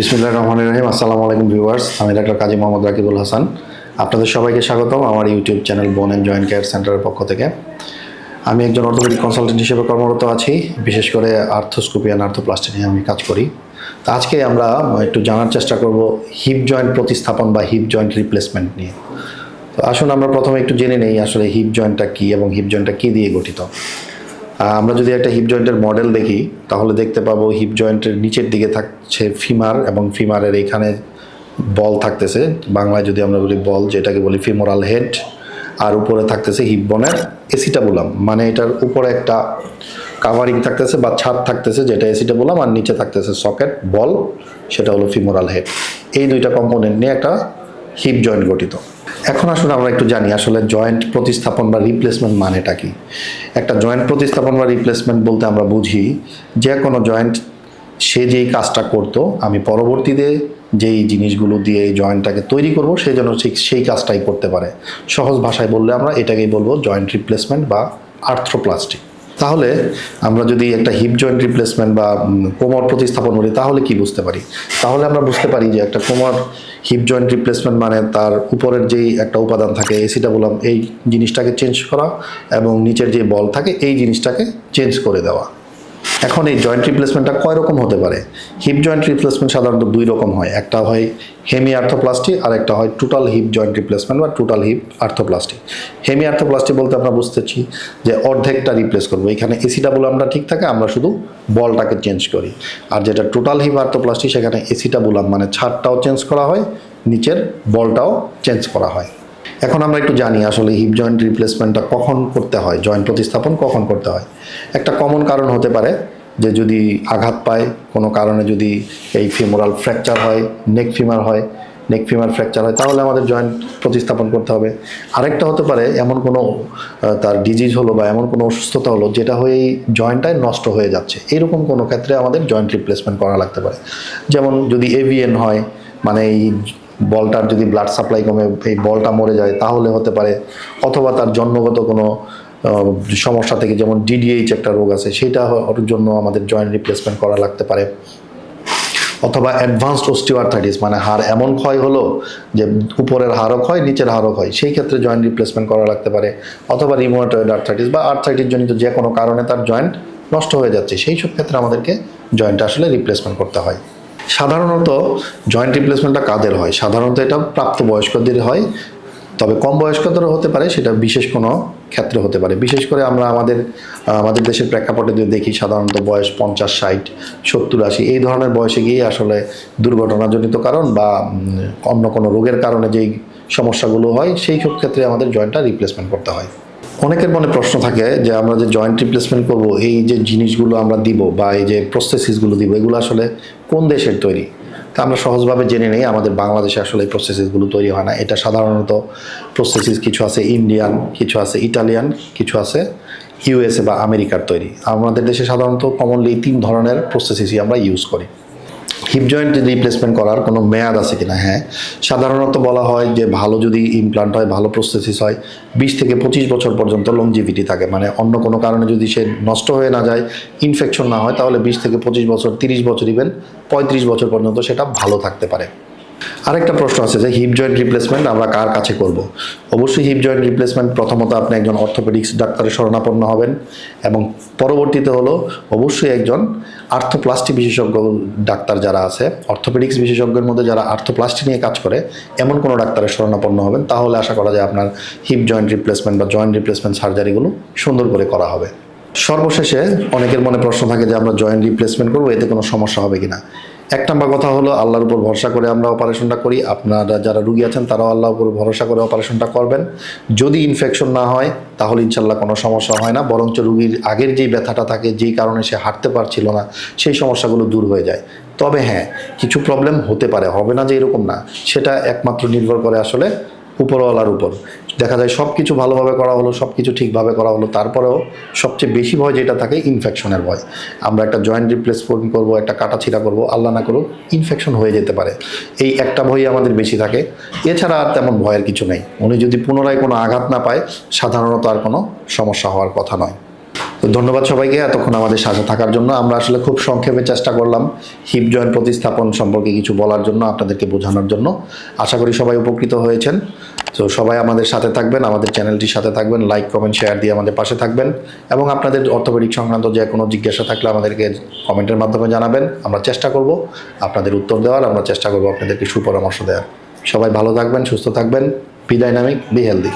বিসমুল্লাহ রহমান রহিম। আসসালামু আলাইকুম ভিউয়ার্স, আমি ডাক্তার কাজী মোহাম্মদ রাকিবুল হাসান। আপনাদের সবাইকে স্বাগতম আমার YouTube channel bone and joint care সেন্টারের পক্ষ থেকে। আমি একজন অর্থোপেডিক কনসালটেন্ট হিসেবে কর্মরত আছি, বিশেষ করে আর্থোস্কোপি অ্যান্ড আর্থোপ্লাস্টি নিয়ে আমি কাজ করি। তো আজকে আমরা একটু জানার চেষ্টা করব হিপ জয়েন্ট প্রতিস্থাপন বা হিপ জয়েন্ট রিপ্লেসমেন্ট নিয়ে। তো আসুন আমরা প্রথমে একটু জেনে নেই আসলে হিপ জয়েন্টটা কী এবং হিপ জয়েন্টটা কী দিয়ে গঠিত। আমরা যদি একটা হিপ জয়েন্টের মডেল দেখি, তাহলে দেখতে পাবো হিপ জয়েন্টের নিচের দিকে থাকছে ফিমার এবং ফিমারের এখানে বল থাকতেছে। বাংলায় যদি আমরা বলি বল যেটাকে বলি ফিমোরাল হেড আর উপরে থাকতেছে হিপ বনের এসিটাবুলাম মানে এটার উপরে একটা কাভারিং থাকতেছে বা ছাদ থাকতেছে, যেটা এসিটা এসিটাবুলাম আর নিচে থাকতেছে সকেট বল সেটা হলো ফিমোরাল হেড এই দুইটা কম্পোনেন্ট নিয়ে একটা হিপ জয়েন্ট গঠিত। এখন আসলে আমরা একটু জানি, আসলে জয়েন্ট প্রতিস্থাপন বা রিপ্লেসমেন্ট মানেটা কি? একটা জয়েন্ট প্রতিস্থাপন বা রিপ্লেসমেন্ট বলতে আমরা বুঝি, যে কোনো জয়েন্ট সে যেই কাজটা করতো, আমি পরবর্তীতে যেই জিনিসগুলো দিয়ে এই জয়েন্টটাকে তৈরি করব সেই জন্য ঠিক সেই কাজটাই করতে পারে। সহজ ভাষায় বললে আমরা এটাকেই বলব জয়েন্ট রিপ্লেসমেন্ট বা আর্থ্রোপ্লাস্টি তাহলে আমরা যদি একটা হিপ জয়েন্ট রিপ্লেসমেন্ট বা কোমর প্রতিস্থাপন বলি তাহলে কি বুঝতে পারি? তাহলে আমরা বুঝতে পারি যে একটা কোমর হিপ জয়েন্ট রিপ্লেসমেন্ট মানে তার উপরের যেই একটা উপাদান থাকে এসিটা বললাম এই জিনিসটাকে চেঞ্জ করা এবং নিচের যে বল থাকে, এই জিনিসটাকে চেঞ্জ করে দেওয়া। এখন এই জয়েন্ট রিপ্লেসমেন্টটা কয় রকম হতে পারে? হিপ জয়েন্ট রিপ্লেসমেন্ট সাধারণত দুই রকম হয়। একটা হয় হেমি আর্থোপ্লাস্টি আর একটা হয় টোটাল হিপ জয়েন্ট রিপ্লেসমেন্ট বা total hip arthroplasty hemi arthroplasty বলতে আমরা বুঝতেছি যে অর্ধেকটা রিপ্লেস করব। এখানে এসি ডাবল আমরা ঠিক থাকে, আমরা শুধু বলটাকে চেঞ্জ করি। আর যেটা টোটাল হিপ আর্থোপ্লাস্টি সেখানে এসিটা বললাম মানে ছাদটাও চেঞ্জ করা হয়, নিচের বলটাও চেঞ্জ করা হয়। এখন আমরা একটু জানি আসলে হিপ জয়েন্ট রিপ্লেসমেন্টটা কখন করতে হয় জয়েন্ট প্রতিস্থাপন কখন করতে হয়। একটা কমন কারণ হতে পারে যে যদি আঘাত পায়, কোনো কারণে যদি এই ফিমোরাল ফ্র্যাকচার হয় নেক ফিমার হয় নেক ফিমার ফ্র্যাকচার হয়, তাহলে আমাদের জয়েন্ট প্রতিস্থাপন করতে হবে। আরেকটা হতে পারে এমন কোনো তার ডিজিজ হলো বা এমন কোনো অসুস্থতা হলো যেটা হয়ে এই জয়েন্টটাই নষ্ট হয়ে যাচ্ছে। এরকম কোনো ক্ষেত্রে আমাদের জয়েন্ট রিপ্লেসমেন্ট করা লাগতে পারে। যেমন যদি এভিএন হয় মানে এই বলটার যদি ব্লাড সাপ্লাই কমে, এই বলটা মরে যায়, তাহলে হতে পারে, অথবা তার জন্মগত কোনো সমস্যা থেকে যেমন ডিডিএইচ একটা রোগ আছে, সেটা জন্য আমাদের জয়েন্ট রিপ্লেসমেন্ট করা লাগতে পারে। অথবা অ্যাডভান্সড অস্টিওআর্থাইটিস মানে হাড় এমন ক্ষয় হলো যে উপরের হাড়ও ক্ষয়, নিচের হাড়ও ক্ষয়, সেই ক্ষেত্রে জয়েন্ট রিপ্লেসমেন্ট করা লাগতে পারে। অথবা রিমোটয়েড আর্থাইটিস বা আর্থাইটিস জনিত যে কোনো কারণে তার জয়েন্ট নষ্ট হয়ে যাচ্ছে, সেই সব ক্ষেত্রে আমাদেরকে জয়েন্ট আসলে রিপ্লেসমেন্ট করতে হয়। সাধারণত জয়েন্ট রিপ্লেসমেন্টটা কাদের হয়? সাধারণত এটা প্রাপ্তবয়স্কদের হয়, তবে কম বয়স্কদেরও হতে পারে, সেটা বিশেষ কোনো ক্ষেত্রে হতে পারে। বিশেষ করে আমরা আমাদের আমাদের দেশের প্রেক্ষাপটে যদি দেখি, সাধারণত বয়স পঞ্চাশ, ষাট, সত্তর, আশি, এই ধরনের বয়সে গিয়ে আসলে দুর্ঘটনাজনিত কারণ বা অন্য কোনো রোগের কারণে যেই সমস্যাগুলো হয়, সেই সব ক্ষেত্রে আমাদের জয়েন্টটা রিপ্লেসমেন্ট করতে হয়। অনেকের মনে প্রশ্ন থাকে যে আমরা যে জয়েন্ট রিপ্লেসমেন্ট করব, এই যে জিনিসগুলো আমরা দিব বা এই যে প্রসেসিসগুলো দিব, এগুলো আসলে কোন দেশের তৈরি? তা আমরা সহজভাবে জেনে নেই, আমাদের বাংলাদেশে আসলে এই প্রসেসিসগুলো তৈরি হয় না। এটা সাধারণত প্রসেসিস কিছু আছে ইন্ডিয়ান কিছু আছে ইটালিয়ান কিছু আছে ইউএসএ বা আমেরিকার তৈরি। আমাদের দেশে সাধারণত কমনলি তিন ধরনের প্রসেসিসই আমরা ইউজ করি। হিপ জয়েন্ট রিপ্লেসমেন্ট করার কোনো মেয়াদ আছে কি না হ্যাঁ। সাধারণত বলা হয় যে ভালো যদি ইমপ্লান্ট হয়, ভালো প্রসেসিস হয়, বিশ থেকে পঁচিশ বছর পর্যন্ত লংজিভিটি থাকে। মানে অন্য কোনো কারণে যদি সে নষ্ট হয়ে না যায় ইনফেকশন না হয়, তাহলে বিশ থেকে পঁচিশ বছর, তিরিশ বছর ইভেন পঁয়ত্রিশ বছর পর্যন্ত সেটা ভালো থাকতে পারে। আরেকটা প্রশ্ন আছে যে হিপ জয়েন্ট রিপ্লেসমেন্ট আমরা কার কাছে করব? অবশ্যই হিপ জয়েন্ট রিপ্লেসমেন্ট প্রথমত আপনি একজন অর্থোপেডিক্স ডাক্তারের শরণাপন্ন হবেন এবং পরবর্তীতে হলো অবশ্যই একজন আর্থোপ্লাস্টি বিশেষজ্ঞ ডাক্তার যারা আছে অর্থোপেডিক্স বিশেষজ্ঞের মধ্যে যারা আর্থোপ্লাস্টি নিয়ে কাজ করে, এমন কোনো ডাক্তারের শরণাপন্ন হবেন, তাহলে আশা করা যায় আপনার হিপ জয়েন্ট রিপ্লেসমেন্ট বা জয়েন্ট রিপ্লেসমেন্ট সার্জারিগুলো সুন্দর করে করা হবে। সর্বশেষে অনেকের মনে প্রশ্ন থাকে যে আমরা জয়েন্ট রিপ্লেসমেন্ট করব, এতে কোনো সমস্যা হবে কিনা? এক নম্বর কথা হলো, আল্লাহর উপর ভরসা করে আমরা অপারেশনটা করি। আপনারা যারা রুগী আছেন, তারাও আল্লাহর উপর ভরসা করে অপারেশনটা করবেন। যদি ইনফেকশন না হয়, তাহলে ইনশাল্লাহ কোনো সমস্যা হয় না। বরঞ্চ রুগীর আগের যেই ব্যথাটা থাকে, যেই কারণে সে হাঁটতে পারছিল না, সেই সমস্যাগুলো দূর হয়ে যায়। তবে হ্যাঁ কিছু প্রবলেম হতে পারে, হবে না যে এরকম না। সেটা একমাত্র নির্ভর করে আসলে উপরওয়ালার উপর। দেখা যায় সব কিছু ভালোভাবে করা হলো সব কিছু ঠিকভাবে করা হলো, তারপরেও সবচেয়ে বেশি ভয় যেটা থাকে ইনফেকশনের ভয়। আমরা একটা জয়েন্ট রিপ্লেসমেন্ট করব একটা কাটা ছিঁড়া করব, আল্লাহ না করুক ইনফেকশন হয়ে যেতে পারে। এই একটা ভয়ই আমাদের বেশি থাকে। এছাড়া আর তেমন ভয়ের কিছু নেই। উনি যদি পুনরায় কোনো আঘাত না পায়, সাধারণত আর কোনো সমস্যা হওয়ার কথা নয়। তো ধন্যবাদ সবাইকে এতক্ষণ আমাদের সাথে থাকার জন্য। আমরা আসলে খুব সংক্ষেপে চেষ্টা করলাম হিপ জয়েন্ট প্রতিস্থাপন সম্পর্কে কিছু বলার জন্য, আপনাদেরকে বোঝানোর জন্য। আশা করি সবাই উপকৃত হয়েছেন। তো সবাই আমাদের সাথে থাকবেন, আমাদের চ্যানেলটির সাথে থাকবেন, লাইক, কমেন্ট, শেয়ার দিয়ে আমাদের পাশে থাকবেন এবং আপনাদের অর্থোপেডিক সংক্রান্ত যে কোনো জিজ্ঞাসা থাকলে আমাদেরকে কমেন্টের মাধ্যমে জানাবেন। আমরা চেষ্টা করব আপনাদের উত্তর দেওয়ার, আমরা চেষ্টা করব আপনাদেরকে সুপরামর্শ দেওয়ার। সবাই ভালো থাকবেন, সুস্থ থাকবেন বি ডাইনামিক বি হেলদি